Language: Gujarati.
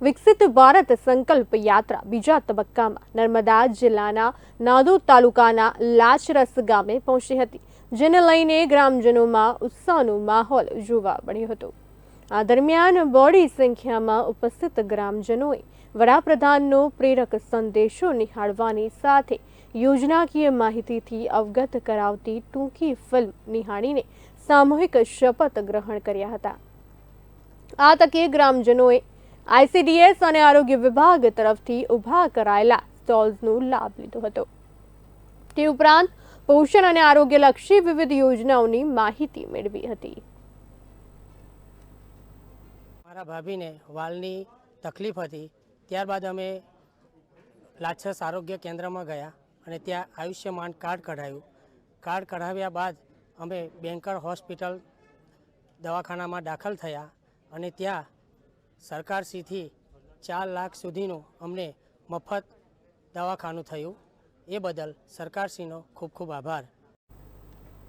વિકસિત ભારત સંકલ્પ યાત્રા બીજા તબક્કામાં નર્મદા જિલ્લાના નાદોદ તાલુકાના લાચરસ ગામે પહોંચી હતી, જેને લઈને ગ્રામજનોમાં ઉત્સાહનો માહોલ જોવા મળ્યો હતો. આ દરમિયાન બોડી સંખ્યામાં ઉપસ્થિત ગ્રામજનોએ વડાપ્રધાનનો પ્રેરક સંદેશો નિહાળવાની સાથે યોજનાકીય માહિતીથી અવગત કરાવતી ટૂંકી ફિલ્મ નિહાળીને સામૂહિક શપથ ગ્રહણ કર્યા હતા. આ તકે ગ્રામજનોએ આઈસીડીએસ અને આરોગ્ય વિભાગ તરફથી ઊભા કરાયેલા સ્ટોલ્સનો લાભ લીધો હતો. તે ઉપરાંત પોષણ અને આરોગ્યલક્ષી વિવિધ યોજનાઓની માહિતી મેળવી હતી. મારા ભાભીને વાલની તકલીફ હતી. ત્યારબાદ અમે લાછસ આરોગ્ય કેન્દ્રમાં ગયા અને ત્યાં આયુષ્યમાન કાર્ડ કઢાવ્યું કાર્ડ કઢાવ્યા બાદ અમે બેંકર હોસ્પિટલ દવાખાનામાં દાખલ થયા અને ત્યાં સરકારશ્રીથી ચાર લાખ સુધીનું અમને મફત દવાખાનું થયું. એ બદલ સરકારશ્રીનો ખૂબ ખૂબ આભાર.